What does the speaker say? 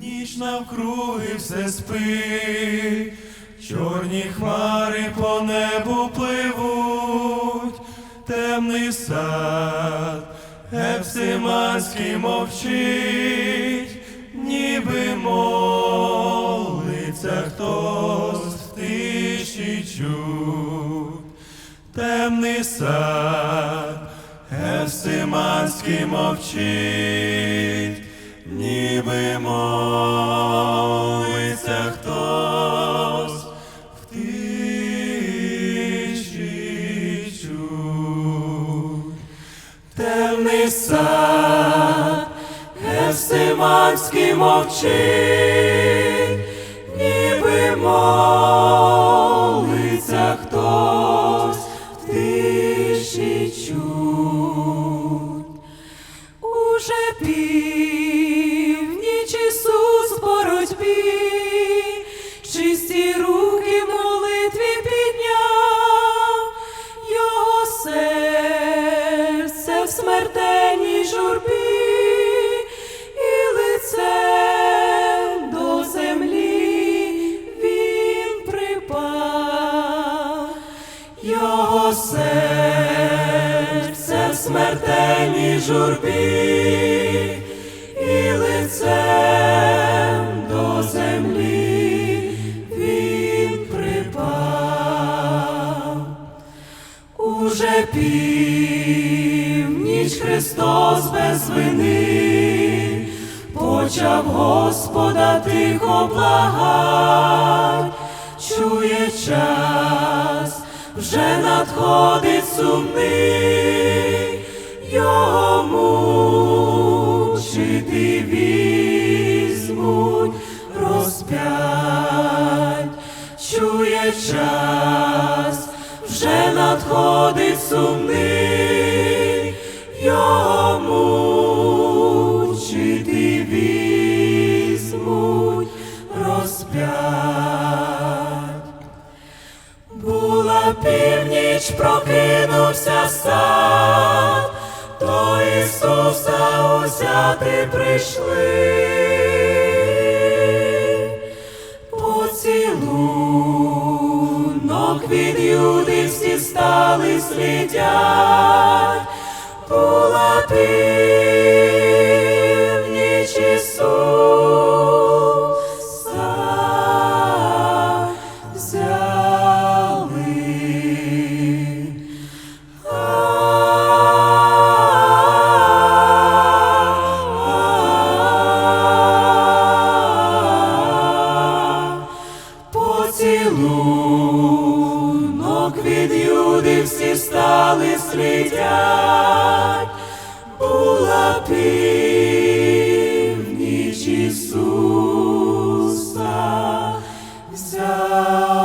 Ніч навкруги все спить, чорні хмари по небу пливуть, темний сад, Гефсиманський мовчить, ніби молиться хтось в тиші чуть. Темний сад, Гефсиманський мовчить, ніби молиться хтось в тиші чуть. Темний сад, Гефсиманський мовчить, ніби молиться хтось в тиші чуть. Уже північ Його серце в смертельній журбі, і лицем до землі він припав. Уже північ Христос без вини почав Господа тихо благать, чує час, вже надходить сумний, його мучити візьмуть розп'ять, чує час, вже надходить сумний, північ, прокинувся сад, до Ісуса узяти прийшли. Поцілунок від юди всі стали слідять, була північ Ісуса від юди всі стали світять, була північ Ісуса взяв.